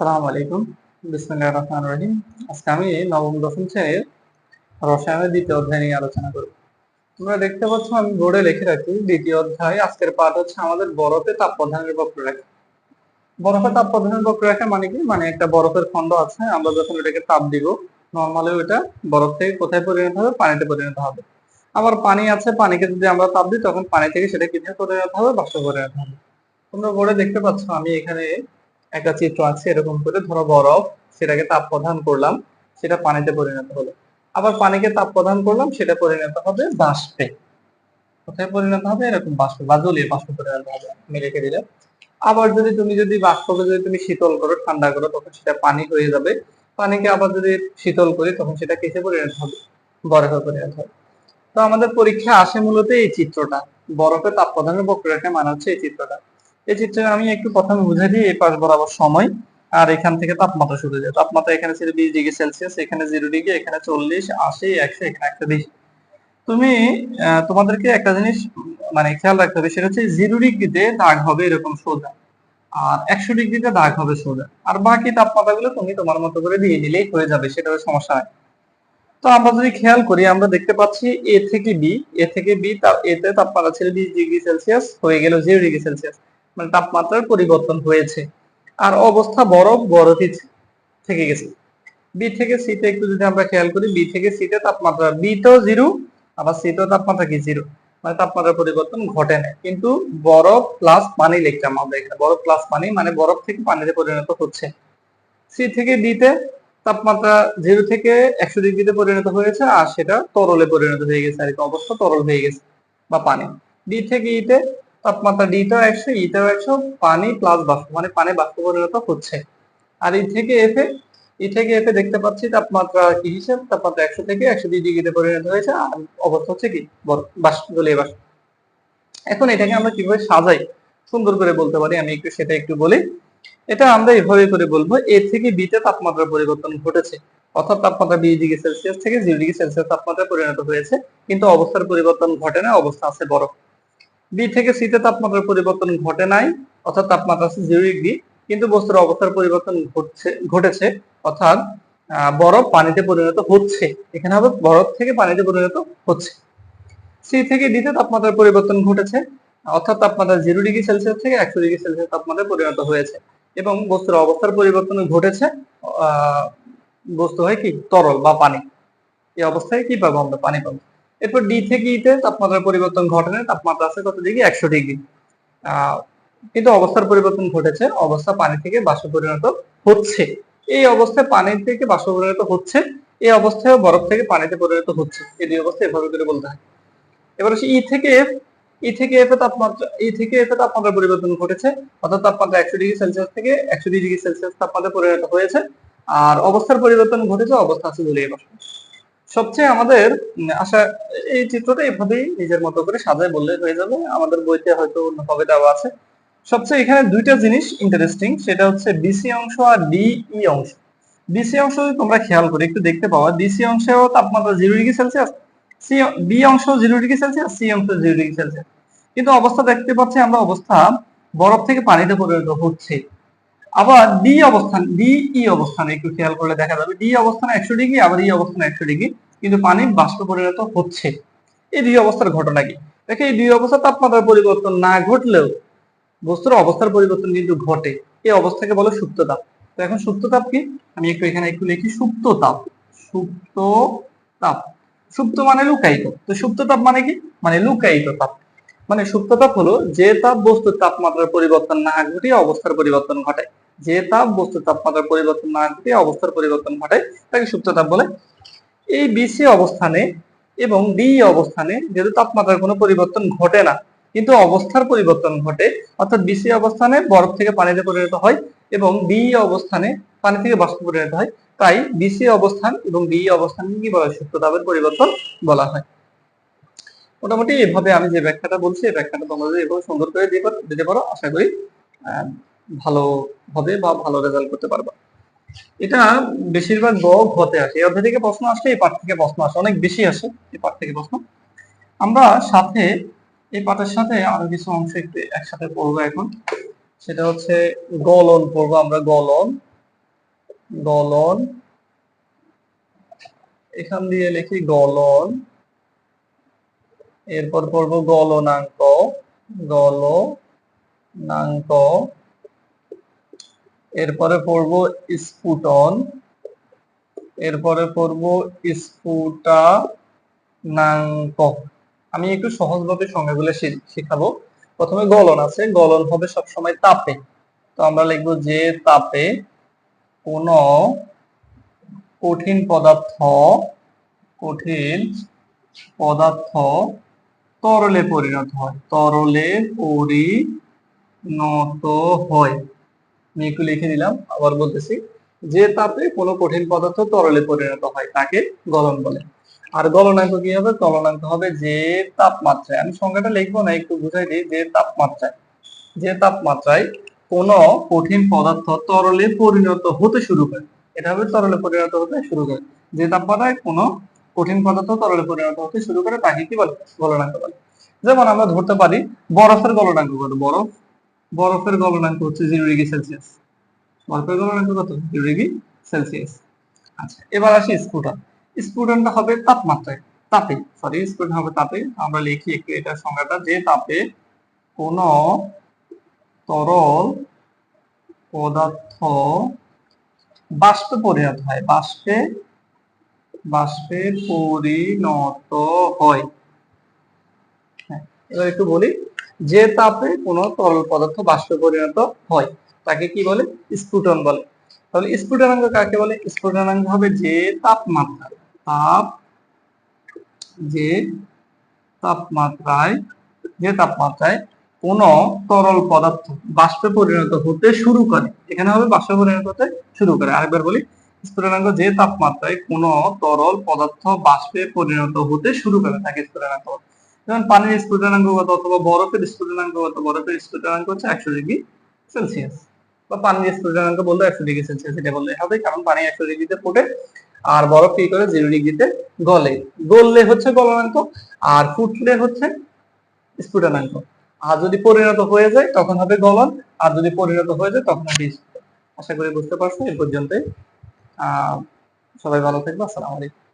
আসসালামু আলাইকুম। বিসমিল্লাহির রহমানির রহিম। আজকে আমি নবম দশম শ্রেণির রসায়নের দ্বিতীয় অধ্যায় নিয়ে আলোচনা করব। তোমরা দেখতে পাচ্ছ, আমি বোর্ডে লিখে রাখি, দ্বিতীয় অধ্যায়, আজকের পাঠ হচ্ছে আমাদের বরফে তাপ প্রধানের বক্ররেখা। বরফে তাপ প্রধানের বক্ররেখা মানে কি? মানে একটা বরফের খণ্ড আছে, আমরা যখন এটাকে তাপ দিব নর্মালি ওটা বরফ থেকে কোথায় পরিণত হবে? পানিতে পরিণত হবে। আবার পানি আছে, পানিকে যদি আমরা তাপ দিই, তখন পানি থেকে সেটা কীভাবে পরিণত হবে? বাষ্পে পরিণত হবে। তোমরা বোর্ডে দেখতে পাচ্ছ, আমি এখানে একটা চিত্র আছে, এরকম করে ধরো বরফ, সেটাকে তাপ প্রদান করলাম, সেটা পানিতে পরিণত হলো। আবার পানিকে তাপ প্রদান করলাম, সেটা পরিণত হবে বাষ্পে। কোথায় পরিণত হবে? এরকম বাষ্পে, বা জলীয় বাষ্পে পরিণত হবে আমি রেখে দিলাম আবার যদি তুমি যদি বাষ্পকে যদি তুমি শীতল করো, ঠান্ডা করো, তখন সেটা পানি হয়ে যাবে। পানিকে আবার যদি শীতল করি, তখন সেটা কিসে পরিণত হবে? বরফে পরিণত হবে। তো আমাদের পরীক্ষা আসে মূলত এই চিত্রটা। বরফে তাপ প্রদানের বক্ররেখা মানা হচ্ছে এই চিত্রটা। এই চিত্রে আমি একটু প্রথমে বুঝে দিই, এই পাশ বরাবর সময়, আর এখান থেকে তাপমাত্রা শুরু যায়। তাপমাত্রা এখানে ছিল বিশ ডিগ্রি সেলসিয়াস, এখানে জিরো ডিগ্রি, এখানে চল্লিশ, আশি, একশো, এখানে একটা বিশ। তুমি তোমাদেরকে একটা জিনিস মানে খেয়াল রাখতে হবে, সেটা হচ্ছে জিরো ডিগ্রিতে দাগ হবে এরকম সোজা, আর একশো ডিগ্রিতে দাগ হবে সোজা, আর বাকি তাপমাত্রাগুলো তুমি তোমার মতো করে দিয়ে দিলেই হয়ে যাবে সেটা সমস্যা হয় তো আমরা যদি খেয়াল করি, আমরা দেখতে পাচ্ছি এ থেকে বি, এ থেকে বি এতে তাপমাত্রা ছিল বিশ ডিগ্রি সেলসিয়াস, হয়ে গেল জিরো ডিগ্রি সেলসিয়াস। মানে তাপমাত্রার পরিবর্তন হয়েছে। আর অবস্থা বরফ বরফই থেকে গেছে। বি থেকে সিতে একটু যদি আমরা খেয়াল করি বি থেকে সিতে তাপমাত্রা বি তো জিরো আবার সিতেও তাপমাত্রা কি জিরো মানে তাপমাত্রার পরিবর্তন ঘটে না কিন্তু বরফ প্লাস পানি লিখতাম আমরা এখানে বরফ প্লাস পানি মানে বরফ থেকে পানিতে পরিণত হচ্ছে। সি থেকে ডিতে তাপমাত্রা জিরো থেকে একশো ডিগ্রিতে পরিণত হয়েছে, আর সেটা তরলে পরিণত হয়ে গেছে। আর কি অবস্থা তরল হয়ে গেছে, বা পানি। ডি থেকে ইতে তাপমাত্রা ডিতেও একশো ইতেও একশো, পানি প্লাস বাষ্প মানে পানি বাষ্প পরিণত হচ্ছে। আর ই থেকে এফে ই থেকে এফে দেখতে পাচ্ছি তাপমাত্রা কি হিসেব? তাপমাত্রা একশো থেকে একশো দুই ডিগ্রিতে পরিণত হয়েছে, আর অবস্থা হচ্ছে কি? বাষ্প জলীয় বাষ্প। এখন এটাকে আমরা কীভাবে সাজাই? সুন্দর করে বলতে পারি, আমি একটু সেটা একটু বলি। এটা আমরা এভাবে করে বলব এ থেকে বি তে তাপমাত্রার পরিবর্তন ঘটেছে। অর্থাৎ তাপমাত্রা বিশ ডিগ্রি সেলসিয়াস থেকে জিরো ডিগ্রি সেলসিয়াস তাপমাত্রায় পরিণত হয়েছে। কিন্তু অবস্থার পরিবর্তন ঘটে না, অবস্থা আছে বরফ বি থেকে সি তে তাপমাত্রার পরিবর্তন ঘটে নাই, অর্থাৎ তাপমাত্রা আছে জিরো ডিগ্রি কিন্তু বস্তুর অবস্থার পরিবর্তন ঘটছে, ঘটেছে, অর্থাৎ বরফ পানিতে পরিণত হচ্ছে। এখানে হবে বরফ থেকে পানিতে পরিণত হচ্ছে। সি থেকে ডি তে তাপমাত্রার পরিবর্তন ঘটেছে, অর্থাৎ তাপমাত্রা জিরো ডিগ্রি সেলসিয়াস থেকে একশো ডিগ্রি সেলসিয়াস তাপমাত্রায় পরিণত হয়েছে। এবং বস্তুর অবস্থার পরিবর্তন ঘটেছে বস্তু হয় কি? তরল বা পানি। এই অবস্থায় কি পাবো আমরা? পানি পাবো। এরপর ডি থেকে ইতে তাপমাত্রার পরিবর্তন ঘটে না তাপমাত্রা আছে কত ডিগ্রি? একশো ডিগ্রি। কিন্তু অবস্থার পরিবর্তন ঘটেছে। অবস্থা পানি থেকে বাষ্প পরিণত হচ্ছে। এই অবস্থায় পানি থেকে বাষ্প পরিণত হচ্ছে। এই অবস্থায় বরফ থেকে পানিতে পরিণত হচ্ছে। এই দুই অবস্থা এভাবে করে বলতে হয়। এবার হচ্ছে ই থেকে এফ ই থেকে এফ তাপমাত্রা ই থেকে এফ তাপমাত্রা পরিবর্তন ঘটেছে। অর্থাৎ তাপমাত্রা একশো ডিগ্রি সেলসিয়াস থেকে একশো ডিগ্রি সেলসিয়াস তাপমাত্রা পরিণত হয়েছে। আর অবস্থার পরিবর্তন ঘটেছে, অবস্থা আছে জলীয় বাষ্প। সবচেয়ে আমাদের আশা, এই চিত্রটা এভাবেই নিজের মতো করে সাজায় বললে হয়ে যাবে। আমাদের বইতে হয়তো অন্যভাবে দেওয়া আছে। সবচেয়ে এখানে দুইটা জিনিস ইন্টারেস্টিং সেটা হচ্ছে বিসি অংশ আর ডিই অংশ। বিসি অংশ যদি তোমরা খেয়াল করে, একটু দেখতে পাওয়া ডিসি অংশেও তাপমাত্রা zero degree Celsius C B অংশ জিরো ডিগ্রি সেলসিয়াস সি অংশ জিরো ডিগ্রি সেলসিয়াস কিন্তু অবস্থা দেখতে পাচ্ছি আমরা অবস্থা বরফ থেকে পানিতে পরিণত হচ্ছে। আবার ডি অবস্থান, ডি ই অবস্থানে, একটু খেয়াল করলে দেখা যাবে। ডি অবস্থানে একশো ডিগ্রি, আবার ই অবস্থানে একশো ডিগ্রি, কিন্তু পানি বাষ্প পরিণত হচ্ছে। এই দুই অবস্থার ঘটনা কি? দেখে, এই দুই অবস্থা তাপমাত্রার পরিবর্তন না ঘটলেও বস্তুর অবস্থার পরিবর্তন কিন্তু ঘটে। এই অবস্থাকে বলে সুপ্ত তাপ। তো এখন সুপ্ত তাপ কি? আমি একটু এখানে একটু লিখি, সুপ্ত তাপ। সুপ্ত তাপ। সুপ্ত মানে লুকায়িত। তো সুপ্ত তাপ মানে কি? মানে লুকায়িত তাপ। মানে সুপ্ত তাপ হলো যে তাপ বস্তুর তাপমাত্রার পরিবর্তন না ঘটিয়ে অবস্থার পরিবর্তন ঘটায়। যে তাপ বস্তু তাপমাত্রার পরিবর্তন না ঘটে অবস্থার পরিবর্তন ঘটে, তাকে সুপ্ত তাপ বলে। এই বিসি অবস্থানে এবং ডি অবস্থানে যেহেতু তাপমাত্রার কোনো পরিবর্তন ঘটে না, কিন্তু অবস্থার পরিবর্তন ঘটে, অর্থাৎ বিসি অবস্থানে বরফ থেকে পানিতে পরিণত হয় এবং ডি অবস্থানে পানি থেকে বাষ্প পরিণত হয়। তাই বিসি অবস্থান এবং ডি অবস্থানকে কি বলা হয়? সুপ্ত তাপের পরিবর্তন বলা হয়। মোটামুটি এভাবে আমি যে ব্যাখ্যাটা বলছি, এই ব্যাখ্যাটা তোমরা এভাবে সুন্দর করে দিতে পারো- দিতে পারো, আশা করি ভালো হবে বা ভালো রেজাল্ট করতে পারবা। এটা বেশিরভাগ গ ঘতে আসে। এই অধ্যায় থেকে প্রশ্ন আসলে এই পাঠ থেকে প্রশ্ন আসে। অনেক বেশি আসে এই পাঠ থেকে প্রশ্ন। আমরা সাথে এই পাঠের সাথে আরও কিছু অংশ একটু একসাথে পড়ব এখন। সেটা হচ্ছে গলন পড়ব আমরা, গলন। গলন। এখান দিয়ে লিখি গলন। এরপর পড়ব গলনাঙ্ক। গলনাঙ্ক। এরপরে পড়ব স্ফুটন, এরপরে পড়ব স্ফুটানাঙ্ক আমি একটু সহজভাবে সংজ্ঞাগুলো শিখাবো। প্রথমে গলন আছে, গলন হবে সবসময় তাপে। তো আমরা লিখব যে তাপে কোন কঠিন পদার্থ কঠিন পদার্থ তরলে পরিণত হয়। তরলে পরিণত হয়। আমি একটু লিখে দিলাম আবার বলতেছি যে তাপে কোনো কঠিন পদার্থ তরলে পরিণত হয়, তাকে গলন বলে। আর গলনাঙ্ক কি হবে? গলনাঙ্ক হবে যে তাপমাত্রায়। আমি সংখ্যাটা লিখব না, একটু বুঝাই দিই যে তাপমাত্রায়। যে তাপমাত্রায় কোনো কঠিন পদার্থ তরলে পরিণত হতে শুরু করে। এটা হবে তরলে পরিণত হতে শুরু করে। যে তাপমাত্রায় কোনো কঠিন পদার্থ তরলে পরিণত হতে শুরু করে, তাকে কি বলে? গলনাঙ্ক বলে। যেমন আমরা ধরতে পারি, বরফের গলনাঙ্ক কত বরফ বরফের গলনাঙ্ক হচ্ছে জিরো ডিগ্রি সেলসিয়াস। বরফের গলনাঙ্ক কত? Zero degree Celsius. আচ্ছা এবার আসি স্ফুটন স্ফুটনটা হবে তাপমাত্রায়। তাপে সরি স্ফুটন হবে তাপে। আমরা লিখি একটু এটার সংজ্ঞাটা যে তাপে কোন তরল পদার্থ বাষ্পে পরিণত হয়। বাষ্পে বাষ্পে পরিণত হয়। হ্যাঁ, এবার একটু বলি যে তাপে কোনো তরল পদার্থ বাষ্পে পরিণত হয়, তাকে কি বলে? স্ফুটন বলে। তাহলে স্ফুটনাঙ্ক কাকে বলে? স্ফুটনাঙ্ক হবে যে তাপমাত্রা। তাপ যে তাপমাত্রায় যে তাপমাত্রায় কোন তরল পদার্থ বাষ্পে পরিণত হতে শুরু করে। এখানে হবে বাষ্পে পরিণত হতে শুরু করে। আরেকবার বলি স্ফুটনাঙ্ক যে তাপমাত্রায় কোন তরল পদার্থ বাষ্পে পরিণত হতে শুরু করে, তাকে স্ফুটনাঙ্ক বলে। যেমন পানির স্ফুটনাঙ্ক কত অথবা বরফের স্ফুটনাঙ্ক কত? বরফের স্ফুটনাঙ্ক হচ্ছে একশো ডিগ্রি সেলসিয়াস। বা পানির স্ফুটনাঙ্ক বললে একশো ডিগ্রি সেলসিয়াস, এটা বললে হবে, কারণ পানি একশো ডিগ্রিতে ফোটে আর বরফ কি করে? জিরো ডিগ্রিতে গলে। গললে হচ্ছে গলনাঙ্ক আর ফুটলে হচ্ছে স্ফুটনাঙ্ক। আর যদি পরিণত হয়ে যায়, তখন হবে গলন। আর যদি পরিণত হয়ে যায়, তখন হবে আশা করি বুঝতে পারছ এই পর্যন্তই। আহ, সবাই ভালো থাকবে আসসালামু আলাইকুম।